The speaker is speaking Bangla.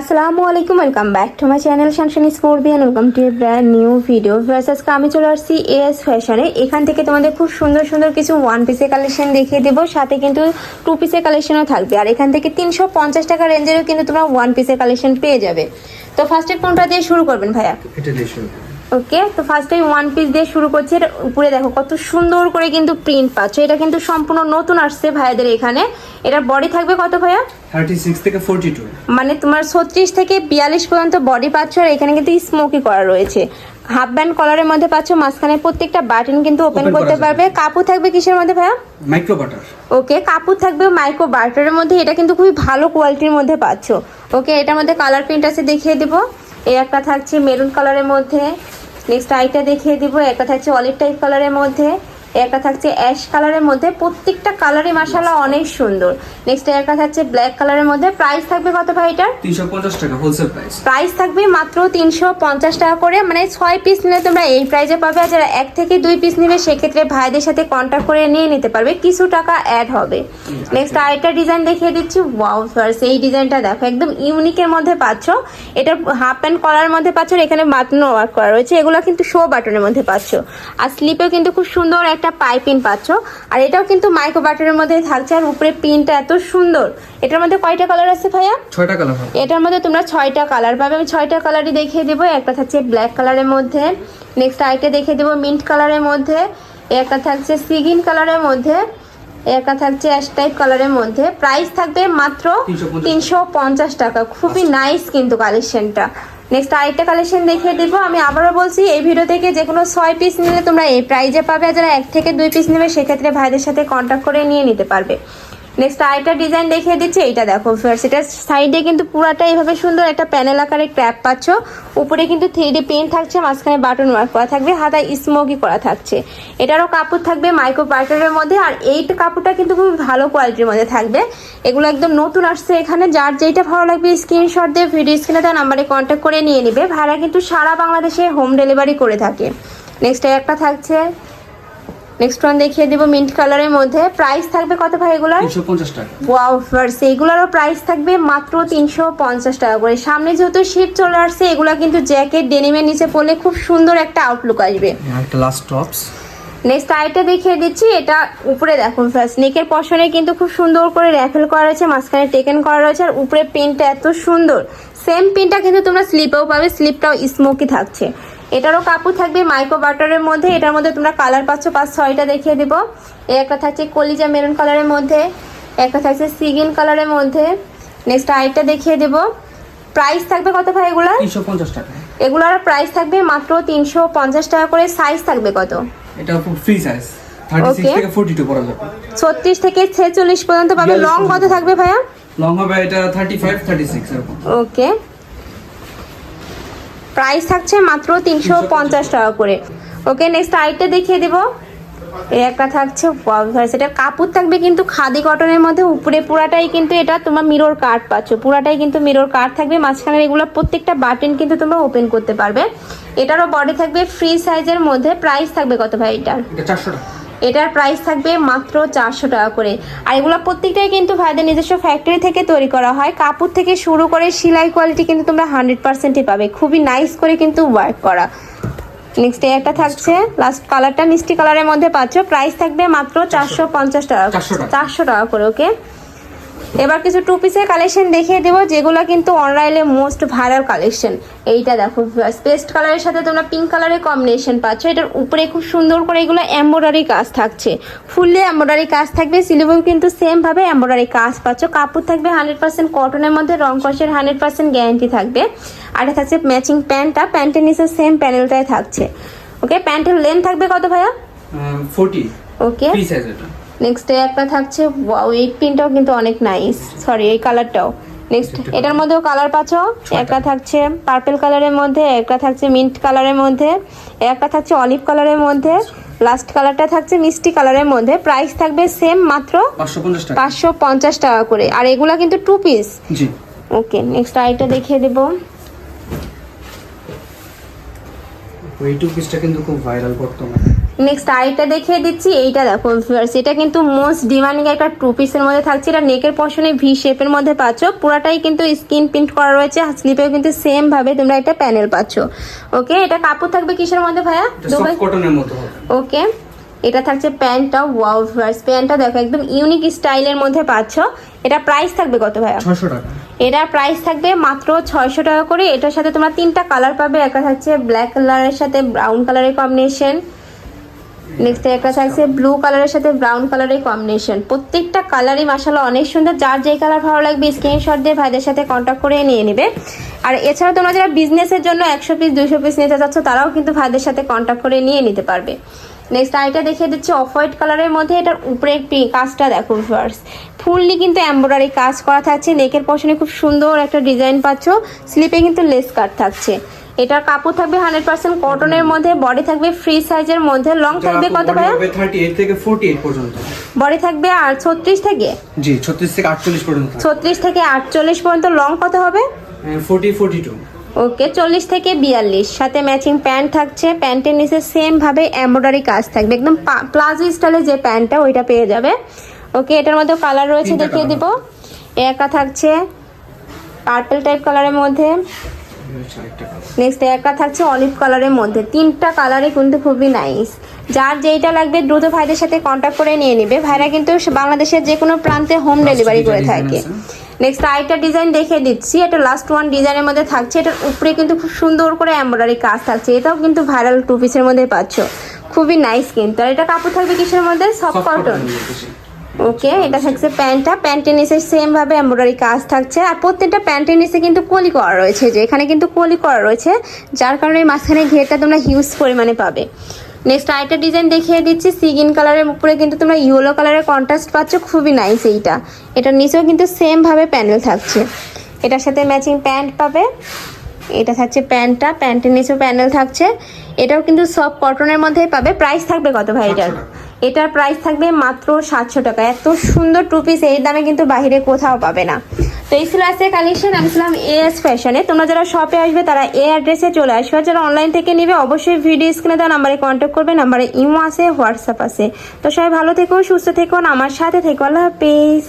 আসসালামু আলাইকুম welcome back to my channel শানশানি Beant welcome to a brand new video আজকে আমি চলে আসছি এস ফ্যাশনে এখান থেকে তোমাদের খুব সুন্দর সুন্দর কিছু ওয়ান পিসের কালেকশন দেখিয়ে দেবো। সাথে কিন্তু টু পিসের কালেকশনও থাকবে। আর এখান থেকে তিনশো পঞ্চাশ টাকা রেঞ্জেরও কিন্তু তোমরা ওয়ান পিসের কালেকশন পেয়ে যাবে। তো ফার্স্টে কোনটা দিয়ে শুরু করবেন ভাইয়া। ওকে তো ফার্স্টে ওয়ান পিস দিয়ে শুরু করছি। এর উপরে দেখো কত সুন্দর করে কিন্তু প্রিন্ট পাচ্ছ। এটা কিন্তু সম্পূর্ণ নতুন আসছে ভাইয়াদের এখানে। এটার বডি থাকবে কত ভাইয়া? 36 থেকে 42 মানে তোমার ছত্রিশ থেকে বিয়াল্লিশ পর্যন্ত বডি পাচ্ছ আর এখানে কিন্তু স্মোকি করা রয়েছে। হাফ ব্যান্ড কলারের মধ্যে পাচ্ছ মাঝখানে প্রত্যেকটা বাটন কিন্তু ওপেন করতে পারবে। কাপড় থাকবে কিসের মধ্যে ভাইয়া? মাইক্রো বাটার ওকে কাপড় থাকবে মাইক্রো বার্টারের মধ্যে। এটা কিন্তু খুবই ভালো কোয়ালিটির মধ্যে পাচ্ছ। ওকে এটার মধ্যে কালার প্রিন্ট আছে দেখিয়ে দিব। এই একটা থাকছে মেরুন কালারের মধ্যে। নেক্সট আইটা দেখিয়ে দিব। একটা থাকছে অলিভ টাইপ কালারের মধ্যে। একটা থাকছে অ্যাশ কালারের মধ্যে। প্রত্যেকটা কালারই মাসাল্লাহ অনেক সুন্দর। নেক্সট একটা থাকছে ব্ল্যাক কালারের মধ্যে। প্রাইস থাকবে কত ভাই এটার? 350 টাকা হোলসেল প্রাইস প্রাইস থাকবে মাত্র তিনশো পঞ্চাশ টাকা করে। মানে ছয় পিস নিলে তোমরা এই প্রাইসে পাবে। আর যারা এক থেকে দুই পিস নেবে সেক্ষেত্রে ভাইদের সাথে কন্ট্যাক্ট করে নিয়ে নিতে পারবে। কিছু টাকা অ্যাড হবে। নেক্সট আরেকটা ডিজাইন দেখিয়ে দিচ্ছি। ওয়াও ফার্স এই ডিজাইনটা দেখো। একদম ইউনিকের মধ্যে পাচ্ছ। এটা হাফ প্যান্ট কলার মধ্যে পাচ্ছ। এখানে বাটনও ওয়ার্ক করা রয়েছে। এগুলো কিন্তু শো বাটনের মধ্যে পাচ্ছ। আর স্লিপেও কিন্তু খুব সুন্দর একটা পাইপিং পাচ্ছ। আর এটাও কিন্তু মাইক্রো বাটনের মধ্যে থাকছে আর উপরে পিনটা এত সুন্দর। এটার মধ্যে কয়টা কালার আছে ভাইয়া? ছয়টা কালার এটার মধ্যে তোমরা ছয়টা কালার পাবে। আমি ছয়টা কালারই দেখিয়ে দেবো। একটা থাকছে ব্ল্যাক কালারের মধ্যে। নেক্সট আরেকটা দেখিয়ে দেবো মিন্ট কালারের মধ্যে। একটা থাকছে সিগিন কালারের মধ্যে। একটা থাকছে অ্যাশ টাইপ কালারের মধ্যে। প্রাইস থাকবে মাত্র 350 তিনশো পঞ্চাশ টাকা। খুবই নাইস কিন্তু কালেকশনটা নেক্সট আরেকটা কালেকশন দেখিয়ে দিব। আমি আবারও বলছি, এই ভিডিও থেকে যে কোনো ছয় পিস নিলে তোমরা এই প্রাইজে পাবে, আর যারা এক থেকে দুই পিস নেবে, সেক্ষেত্রে ভাইদের সাথে কন্ট্যাক্ট করে নিয়ে নিতে পারবে। নেক্সট আরেকটা ডিজাইন দেখিয়ে দিচ্ছি, এইটা দেখো ফার্স্ট এটা সাইডে কিন্তু পুরাটা এইভাবে সুন্দর একটা প্যানেল আকারে ক্র্যাপ পাচ্ছ। উপরে কিন্তু থ্রি ডি পেন্ট থাকছে, মাঝখানে বাটন ওয়ার্ক করা থাকবে, হাতায় স্মোকি করা থাকছে। এটারও কাপড় থাকবে মাইক্রো পার্টারের মধ্যে, আর এই কাপড়টা কিন্তু খুবই ভালো কোয়ালিটির মধ্যে থাকবে। এগুলো একদম নতুন আসছে এখানে, যার যেইটা ভালো লাগবে স্ক্রিনশট দিয়ে ভিডিও স্ক্রিনে দেওয়া নাম্বারে কন্ট্যাক্ট করে নিয়ে নিবে। ভাড়া কিন্তু সারা বাংলাদেশে হোম ডেলিভারি করে থাকে। নেক্সট একটা থাকছে নেক্সট ওয়ান দেখিয়ে দিব মিন্ট কালারের মধ্যে। প্রাইস থাকবে কত ভাই এগুলার? 350 টাকা। ওয়াও ফার্স এইগুলোরও প্রাইস থাকবে মাত্র তিনশো পঞ্চাশ টাকা করে। সামনে যেহেতু শীত চলে আসছে এগুলো কিন্তু জ্যাকেট ডেনিমের নিচে পরলে খুব সুন্দর একটা আউটলুক আসবে। লাস্ট টপস নেক্সট আইটা দেখিয়ে দিচ্ছি এটা উপরে দেখুন ফার্স্ট নেকের পশনে কিন্তু খুব সুন্দর করে র্যাফেল করা রয়েছে মাঝখানে টেকেন করা রয়েছে আর উপরে প্রিন্টটা এত সুন্দর। সেম প্রিন্টটা কিন্তু তোমরা স্লিপেও পাবে স্লিপটাও স্মোকি থাকছে। এটারও কাপড় থাকবে মাইক্রো বাটারের মধ্যে। এটার মধ্যে তোমরা কালার পাচ্ছ পাঁচ ছয়টা দেখিয়ে দেবো। এই একটা থাকছে কলিজা মেরুন কালারের মধ্যে একটা থাকছে সিগিন কালারের মধ্যে। নেক্সট আরেকটা দেখিয়ে দেবো। প্রাইস থাকবে কত ভাই এগুলার? 350 টাকা। এগুলোর প্রাইস থাকবে মাত্র তিনশো পঞ্চাশ টাকা করে। সাইজ থাকবে কত? এটা ফ্রি সাইজ 36 থেকে 42 পরা যাবে। ছত্রিশ থেকে ছেচল্লিশ পর্যন্ত পাবে। লং কত থাকবে ভাইয়া? লং হবে এটা 35 36 এরকম। ওকে প্রাইস থাকছে মাত্র তিনশো পঞ্চাশ টাকা করে। ওকে নেক্সট আইটা দেখিয়ে দেবো। একটা থাকছে সেটা কাপড় থাকবে কিন্তু খাদি কটনের মধ্যে, উপরে পুরাটাই কিন্তু এটা তোমার মিরর কাট পাচ্ছ। পুরাটাই কিন্তু মিরর কাট থাকবে মাঝখানে এগুলো প্রত্যেকটা বাটন কিন্তু তোমরা ওপেন করতে পারবে। এটারও বডি থাকবে ফ্রি সাইজের মধ্যে প্রাইস থাকবে কত ভাই এটার? এটা 400 টাকা। এটার প্রাইস থাকবে মাত্র চারশো টাকা করে। আর এগুলো প্রত্যেকটাই কিন্তু ভাইদের নিজস্ব ফ্যাক্টরি থেকে তৈরি করা হয়। কাপড় থেকে শুরু করে সেলাই কোয়ালিটি কিন্তু তোমরা হান্ড্রেড পার্সেন্টই পাবে। খুবই নাইস করে কিন্তু ওয়ার্ক করা। নেক্সট একটা থাকছে লাস্ট কালারটা মিষ্টি কালারের মধ্যে পাচ্ছ। প্রাইস থাকবে মাত্র চারশো পঞ্চাশ টাকা 400 টাকা। চারশো টাকা করে ওকে এবার কিছু টু পিসের কালেকশন দেখিয়ে দেবো যেগুলো কিন্তু অনলাইনে মোস্ট ভাইরাল কালেকশন এইটা দেখো পেস্ট কালারের সাথে তোমরা পিঙ্ক কালারের কম্বিনেশন পাচ্ছ। এটার উপরে খুব সুন্দর করে এগুলো এম্ব্রয়ডারি কাজ থাকছে। ফুললে এম্ব্রয়ডারি কাজ থাকবে সিলেবেও কিন্তু সেম ভাবে এম্ব্রয়ডারি কাজ পাচ্ছ। কাপড় থাকবে হান্ড্রেড পার্সেন্ট কটনের মধ্যে রং কষের হান্ড্রেড পার্সেন্ট গ্যারান্টি থাকবে। আর এটা থাকছে ম্যাচিং প্যান্টটা প্যান্টের নিচে সেম প্যানেলটাই থাকছে। ওকে প্যান্টের লেন্থ থাকবে কত ভাইয়া? 40 ওকে নেক্সট একটা থাকছে এই প্রিন্টটাও কিন্তু অনেক নাইস সরি এই কালারটাও নেক্সট এটার মধ্যেও কালার পাচ্ছ? একটা থাকছে পার্পেল কালারের মধ্যে একটা থাকছে মিন্ট কালারের মধ্যে একটা থাকছে অলিভ কালারের মধ্যে লাস্ট কালারটা থাকছে মিষ্টি কালারের মধ্যে। প্রাইস থাকবে সেম মাত্র 550 টাকা। পাঁচশো পঞ্চাশ টাকা করে। আর এগুলা কিন্তু টু পিস জি। ওকে নেক্সট আইটা দেখিয়ে দেবো। ওই টু পিসটা কিন্তু খুব ভাইরাল বর্তমানে। নেক্সট আরেকটা দেখিয়ে দিচ্ছি এইটা দেখো ভিউয়ার্স এটা কিন্তু মোস্ট ডিমান্ডিং একটা টু পিসের মধ্যে থাকছে। এটা নেকের পশনে ভি শেপের মধ্যে পাচ্ছ। পুরাটাই কিন্তু স্কিন প্রিন্ট করা রয়েছে স্লিপেও কিন্তু সেম ভাবে তোমরা একটা প্যানেল পাচ্ছ। ওকে এটা কাপড় থাকবে কিসের মধ্যে ভাইয়া? দুবাই? কটনের মতো ওকে এটা থাকছে প্যান্টটা ওয়াও ভিউয়ার্স প্যান্টটা দেখো একদম ইউনিক স্টাইলের মধ্যে পাচ্ছ। এটা প্রাইস থাকবে কত ভাইয়া? ছশো টাকা। এটার প্রাইস থাকবে মাত্র ছয়শো টাকা করে। এটার সাথে তোমরা তিনটা কালার পাবে একটা থাকছে ব্ল্যাক কালারের সাথে ব্রাউন কালারের কম্বিনেশন নেক্সট একটা থাকছে ব্লু কালারের সাথে ব্রাউন কালারের কম্বিনেশন প্রত্যেকটা কালারই মাসাল্লাহ অনেক সুন্দর। যার যে কালার ভালো লাগবে স্ক্রিনশট দিয়ে ভাইদের সাথে কন্ট্যাক্ট করে নিয়ে নেবে। আর এছাড়া তোমরা যারা বিজনেসের জন্য একশো পিস দুশো পিস নিতে চাচ্ছ, তারাও কিন্তু ভাইদের সাথে কন্ট্যাক্ট করে নিয়ে নিতে পারবে। নেক্সট আইটা দেখিয়ে দিচ্ছি অফ হোয়াইট কালারের মধ্যে। এটার উপরে কাজটা দেখো ফার্স ফুললি কিন্তু এমব্রয়ডারি কাজ করা থাকছে। নেকের পশনে খুব সুন্দর একটা ডিজাইন পাচ্ছ। স্লিপে কিন্তু লেস কাট থাকছে। এটার কাপড় থাকবে হান্ড্রেড পার্সেন্ট কটনের মধ্যে বডি থাকবে ফ্রি সাইজের মধ্যে লং থাকবে কত ভাইয়া? থার্টি এইট থেকে ফোর্টি এইট পর্যন্ত। বডি থাকবে আর ছত্রিশ থেকে? জি ছত্রিশ থেকে আটচল্লিশ পর্যন্ত ছত্রিশ থেকে আটচল্লিশ পর্যন্ত লং কত হবে? ফোর্টি ফোর্টি টু ওকে চল্লিশ থেকে বিয়াল্লিশ। সাথে ম্যাচিং প্যান্ট থাকছে প্যান্টের নিচে সেম ভাবে এমব্রয়ডারি কাজ থাকবে। একদম প্লাজো স্টাইলের যে প্যান্টটা ওইটা পেয়ে যাবে। ওকে এটার মধ্যে কালার রয়েছে দেখিয়ে দিব। একা থাকছে পার্পল টাইপ কালারের মধ্যে। নেক্সট একটা থাকছে অলিভ কালারের মধ্যে। তিনটা কালারই কিন্তু খুবই নাইস যার যেইটা লাগবে দ্রুত ভাইদের সাথে কন্ট্যাক্ট করে নিয়ে নেবে। ভাইরা কিন্তু বাংলাদেশের যে কোনো প্রান্তে হোম ডেলিভারি করে থাকে। নেক্সট আরেকটা ডিজাইন দেখিয়ে দিচ্ছি। এটা লাস্ট ওয়ান ডিজাইনের মধ্যে থাকছে। এটার উপরে কিন্তু খুব সুন্দর করে এমব্রয়ডারি কাজ থাকছে। এটাও কিন্তু ভাইরাল টু পিসের মধ্যে পাচ্ছ। খুবই নাইস কিন্তু। আর এটা কাপড় থাকবে কিসের মধ্যে? সফট কটন কটন ওকে এটা থাকছে প্যান্টটা। প্যান্টের নিচে সেম ভাবে এমব্রয়ডারি কাজ থাকছে। আর প্রত্যেকটা প্যান্টের নিচে কিন্তু কলি করা রয়েছে যে, এখানে কিন্তু কলি করা রয়েছে, যার কারণে মাঝখানে ঘেরটা তোমরা হিউজ পরিমাণে পাবে। নেক্সট আরেকটা ডিজাইন দেখিয়ে দিচ্ছি। সিগিন কালারের উপরে কিন্তু তোমরা ইয়েলো কালারের কন্ট্রাস্ট পাচ্ছ। খুবই নাইস এইটা। এটার নিচেও কিন্তু সেম ভাবে প্যানেল থাকছে। এটার সাথে ম্যাচিং প্যান্ট পাবে। এটা থাকছে প্যান্টটা। প্যান্টের নিচেও প্যানেল থাকছে। এটাও কিন্তু সব কটনের মধ্যেই পাবে। প্রাইস থাকবে কত ভাই এটার? 700 টাকা। এটার প্রাইস থাকবে মাত্র সাতশো টাকা। এত সুন্দর টু পিস এই দামে কিন্তু বাহিরে কোথাও পাবে না। তো এই ছিল আজকে কালেকশন আমি ছিলাম এস ফ্যাশনে তোমরা যারা শপে আসবে, তারা এ অ্যাড্রেসে চলে আসবে। যারা অনলাইন থেকে নিবে, অবশ্যই ভিডিও স্ক্রিনে দেওয়া নাম্বারে কন্ট্যাক্ট করবে নাম্বারে ইমো আছে হোয়াটসঅ্যাপ আছে। তো সবাই ভালো থেকো, সুস্থ থেকো আমার সাথে থেকো। আল্লাহ হাফিজ।